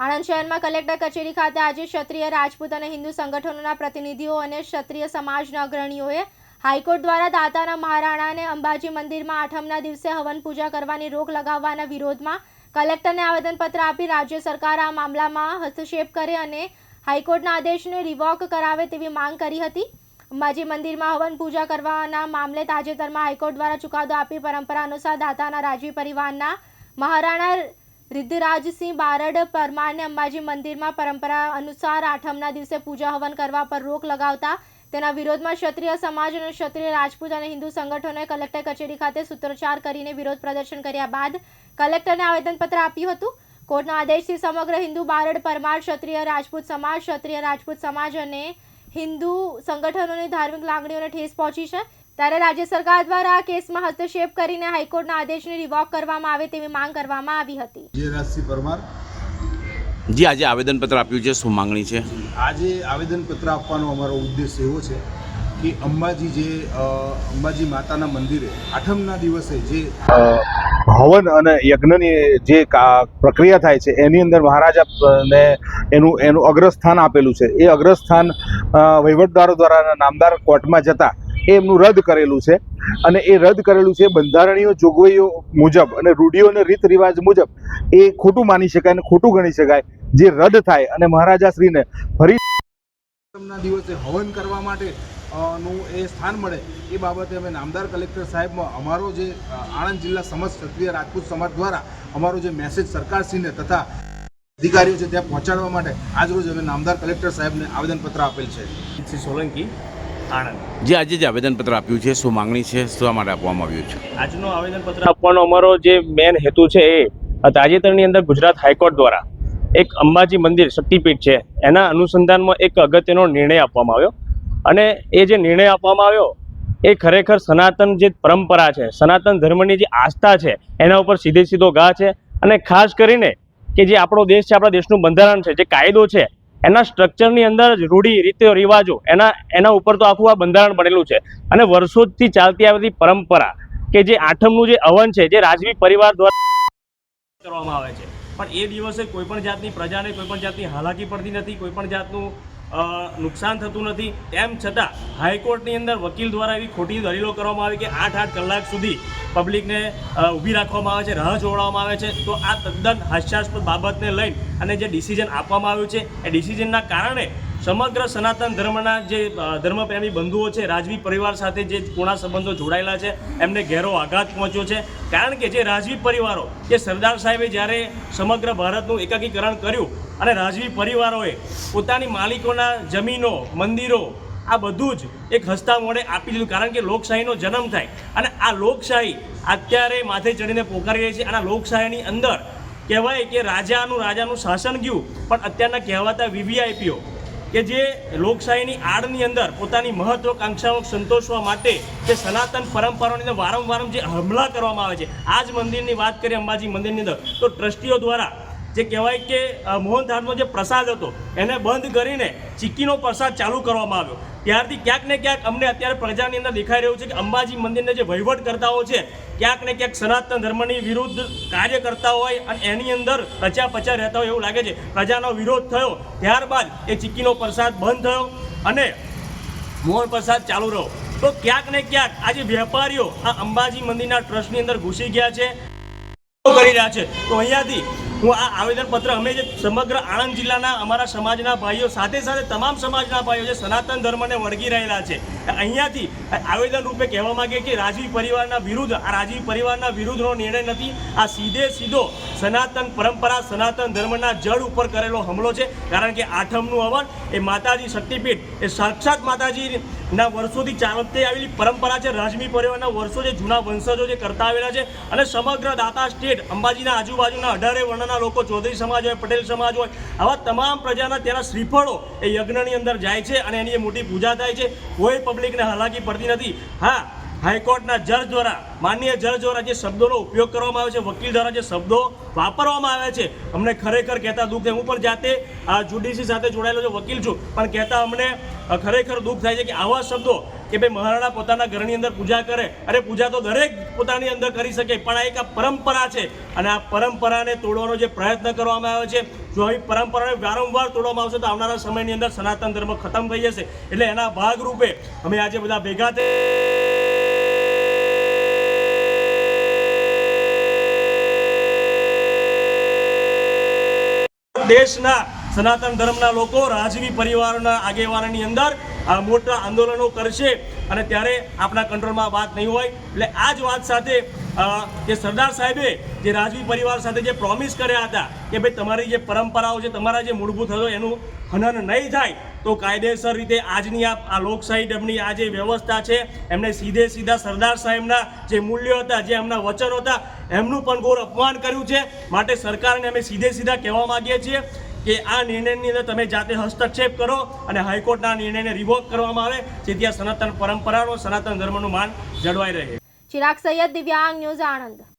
આણંદ શહેરમાં કલેક્ટર કચેરી ખાતે આજે ક્ષત્રિય રાજપૂત અને હિન્દુ સંગઠનોના પ્રતિનિધિઓ અને ક્ષત્રિય સમાજના અગ્રણીઓએ હાઈકોર્ટ દ્વારા દાતાના મહારાણાને અંબાજી મંદિરમાં આઠમના દિવસે હવન પૂજા કરવાની રોક લગાવવાના વિરોધમાં કલેક્ટરને આવેદનપત્ર આપી રાજ્ય સરકાર આ મામલામાં હસ્તક્ષેપ કરે અને હાઈકોર્ટના આદેશને રિવોક કરાવે તેવી માંગ કરી હતી. અંબાજી મંદિરમાં હવન પૂજા કરવાના મામલે તાજેતરમાં હાઈકોર્ટ દ્વારા ચુકાદો આપી પરંપરા અનુસાર દાતાના રાજવી પરિવારના મહારાણા રિદ્ધરાજસિંહ બારડ પરમારને અંબાજી મંદિરમાં પરંપરા અનુસાર આઠમના દિવસે પૂજા હવન કરવા પર રોક લગાવતા તેના વિરોધમાં ક્ષત્રિય સમાજ અને ક્ષત્રિય રાજપૂત અને હિન્દુ સંગઠનોએ કલેક્ટર કચેરી ખાતે સૂત્રોચ્ચાર કરીને વિરોધ પ્રદર્શન કર્યા બાદ કલેક્ટરને આવેદનપત્ર આપ્યું હતું. કોર્ટના આદેશથી સમગ્ર હિન્દુ બારડ, પરમાર, ક્ષત્રિય રાજપૂત સમાજ, ક્ષત્રિય રાજપૂત સમાજ અને હિન્દુ સંગઠનોની ધાર્મિક લાગણીઓને ઠેસ પહોંચી છે. ત્યારે રાજ્ય સરકાર દ્વારા આ કેસમાં હસ્તક્ષેપ કરીને હાઈકોર્ટના આદેશને રિવોક કરવામાં આવે તેવી માંગ કરવામાં આવી હતી. વિજયરાજસિંહ પરમાર. જી આજે આવેદનપત્ર આપ્યું છે. શું માંગણી છે? આજે આવેદનપત્ર આપવાનો અમારો ઉદ્દેશ એવો છે કે અંબાજી જે અંબાજી માતાના મંદિરે આઠમના દિવસે જે હવન અને યજ્ઞની જે કા- પ્રક્રિયા થાય છે એની અંદર મહારાજા ને એનું એનું અગ્રસ્થાન આપેલું છે. એ અગ્રસ્થાન વહીવટદારો દ્વારા નામદાર કોર્ટમાં જતા એ એમનું રદ કરેલું છે. અને એ રદ કરેલું છે બંધારણીય જોગવાઈઓ મુજબ અને રૂઢિઓ અને રીત રિવાજ મુજબ. એ ખોટું માની શકાય અને ખોટું ગણી શકાય. જે રદ થાય અને મહારાજાશ્રીને ફરી ના દિવસે હવન કરવા માટે નું એ સ્થાન મળે એ બાબતે અમે નામદાર કલેક્ટર સાહેબમાં અમારો જે આણંદ જિલ્લા સમાજ ક્ષત્રિય રાજપૂત સમાજ દ્વારા અમારો જે મેસેજ સરકારશ્રીને તથા અધિકારીઓ છે ત્યાં પહોંચાડવા માટે આજરોજ અમે નામદાર કલેક્ટર સાહેબને આવેદનપત્ર આપેલ છે. સોલંકી આણંદ. જે આજે જે આવેદનપત્ર આપ્યું છે શું માંગણી છે શું માટે આપવામાં આવ્યું છે? આજનો આવેદનપત્ર આપવાનો અમારો જે મેન હેતુ છે એ તાજેતરની અંદર ગુજરાત હાઈકોર્ટ દ્વારા એક અંબાજી મંદિર શક્તિપીઠ છે એના અનુસંધાનમાં એક અગત્યનો નિર્ણય આપવામાં આવ્યો. અને એ જે નિર્ણય આપવામાં આવ્યો એ ખરેખર સનાતન જે પરંપરા છે સનાતન ધર્મની જે આસ્થા છે એના ઉપર સીધે સીધો ઘા છે. અને ખાસ કરીને કે જે આપણો દેશ છે આપણા દેશનું બંધારણ છે જે કાયદો છે એના સ્ટ્રક્ચરની અંદર રૂઢી, રીતો, રિવાજો, એના એના ઉપર તો આખું આ બંધારણ બનેલું છે. અને વર્ષોથી ચાલતી આવતી પરંપરા કે જે આઠમનું જે હવન છે, જે રાજવી પરિવાર દ્વારા કરવામાં આવે છે. પણ એ દિવસે કોઈ પણ જાતની પ્રજાને, કોઈ પણ જાતની હાલાકી પડતી નથી, કોઈ પણ જાતનું નુકસાન થતું નથી. તેમ છતાં હાઈકોર્ટની અંદર વકીલ દ્વારા એવી ખોટી દલીલો કરવામાં આવી કે આઠ આઠ કલાક સુધી પબ્લિકને ઊભી રાખવામાં આવે છે, રાહ જોડવામાં આવે છે. તો આ તદ્દન હાસ્યાસ્પદ બાબતને લઈને અને જે ડિસિઝન આપવામાં આવ્યું છે, એ ડિસિઝનના કારણે સમગ્ર સનાતન ધર્મના જે ધર્મપ્રેમી બંધુઓ છે, રાજવી પરિવાર સાથે જે કોણા સંબંધો જોડાયેલા છે, એમને ઘેરો આઘાત પહોંચ્યો છે. કારણ કે જે રાજવી પરિવારો કે સરદાર સાહેબે જ્યારે સમગ્ર ભારતનું એકાકીકરણ કર્યું અને રાજવી પરિવારોએ પોતાની માલિકોના જમીનો, મંદિરો આ બધું જ એક હસતા મોડે આપી દીધું. કારણ કે લોકશાહીનો જન્મ થાય. અને આ લોકશાહી અત્યારે માથે ચડીને પોકારી રહી છે. અને લોકશાહીની અંદર કહેવાય કે રાજાનું રાજાનું શાસન ગયું. પણ અત્યારના કહેવાતા વીવીઆઈપીઓ કે જે લોકશાહીની આડની અંદર પોતાની મહત્વકાંક્ષાઓ સંતોષવા માટે જે સનાતન પરંપરાઓની અંદર વારંવાર જે હમલા કરવામાં આવે છે. આ જ મંદિરની વાત કરીએ અંબાજી મંદિરની અંદર, તો ટ્રસ્ટીઓ દ્વારા જે કહેવાય કે મોહનથાળનો જે પ્રસાદ હતો, એને બંધ કરીને ચીક્કીનો પ્રસાદ ચાલુ કરવામાં આવ્યો. ત્યારથી ક્યાંક ને ક્યાંક અમને અત્યારે પ્રજાની અંદર દેખાઈ રહ્યું છે કે અંબાજી મંદિરના જે વહીવટકર્તાઓ છે, ક્યાંક ને ક્યાંક સનાતન ધર્મની વિરુદ્ધ કાર્ય કરતા હોય અને એની અંદર રચા પચા રહેતા હોય એવું લાગે છે. પ્રજાનો વિરોધ થયો. ત્યારબાદ એ ચીક્કીનો પ્રસાદ બંધ થયો અને મોહન પ્રસાદ ચાલુ રહ્યો. તો ક્યાંક ને ક્યાંક આજે વેપારીઓ આ અંબાજી મંદિરના ટ્રસ્ટની અંદર ઘૂસી ગયા છે, કરી રહ્યા છે. તો અહીંયાથી હું આ આવેદનપત્ર અમે જે સમગ્ર આણંદ જિલ્લાના અમારા સમાજના ભાઈઓ સાથે સાથે તમામ સમાજના ભાઈઓ જે સનાતન ધર્મને વળગી રહેલા છે, અહીંયાથી આવેદન રૂપે કહેવા માંગે કે રાજવી પરિવારના વિરુદ્ધ, આ રાજવી પરિવારના વિરુદ્ધનો નિર્ણય નથી, આ સીધે સીધો સનાતન પરંપરા, સનાતન ધર્મના જળ ઉપર કરેલો હુમલો છે. કારણ કે આઠમનું હવન એ માતાજી શક્તિપીઠ, એ સાક્ષાત માતાજીના વર્ષોથી ચાલતી આવેલી પરંપરા છે રાજમી પરિવારના વર્ષો જે જૂના વંશજો જે કરતા આવેલા છે અને સમગ્ર દાતા સ્ટેટ અંબાજીના આજુબાજુના અઢારે વર્ણના લોકો ચૌધરી સમાજ હોય, પટેલ સમાજ હોય, આવા તમામ પ્રજાના તેના શ્રીફળો એ યજ્ઞની અંદર જાય છે અને એની મોટી પૂજા થાય છે. કોઈ પબ્લિકને હાલાકી પડતી નથી. હા હાઈકોર્ટના જજ દ્વારા માન્ય જજ દ્વારા જે શબ્દોનો ઉપયોગ કરવામાં આવે છે, વકીલ દ્વારા જે શબ્દો વાપરવામાં આવે છે, અમને ખરેખર કહેતા દુઃખ થાય. હું પણ જાતે આ જ્યુડિશી સાથે જોડાયેલો છે, વકીલ છું, પણ કહેતા અમને ખરેખર દુઃખ થાય છે કે આવા શબ્દો કે ભાઈ મહારાણા પોતાના ઘરની અંદર પૂજા કરે, અરે પૂજા તો દરેક પોતાની અંદર કરી શકે, પણ આ એક આ પરંપરા છે. અને આ પરંપરાને તોડવાનો જે પ્રયત્ન કરવામાં આવે છે, જો આવી પરંપરાને વારંવાર તોડવામાં આવશે તો આવનારા સમયની અંદર સનાતન ધર્મ ખતમ થઈ જશે. એટલે એના ભાગરૂપે અમે આજે બધા ભેગા થઈ દેશના સનાતન ધર્મના લોકો, રાજવી પરિવારોના આગેવાનની અંદર આ મોટા આંદોલનો કરશે અને ત્યારે આપણા કંટ્રોલમાં વાત નહીં હોય. એટલે આ જ વાત સાથે કે સરદાર સાહેબે જે રાજવી પરિવાર સાથે જે પ્રોમિસ કર્યા હતા કે ભાઈ તમારી જે પરંપરાઓ છે, તમારા જે મૂળભૂત હતો, એનું હનન નહીં થાય. તો કાયદેસર રીતે આજની આ લોકશાહી ડબની આ જે વ્યવસ્થા છે, એમને સીધે સીધા સરદાર સાહેબના જે મૂલ્યો હતા, જે એમના વચનો હતા, એમનું પણ ઘોર અપમાન કર્યું છે. માટે સરકારને અમે સીધે સીધા કહેવા માગીએ છીએ કે આ નિર્ણયની અંદર તમે જાતે હસ્તક્ષેપ કરો અને હાઈકોર્ટના નિર્ણયને રિવોક કરવામાં આવે, જેથી આ સનાતન પરંપરાનો, સનાતન ધર્મનું માન જળવાઈ રહે. ચિરાગ સૈયદ, દિવ્યાંગ ન્યૂઝ આણંદ.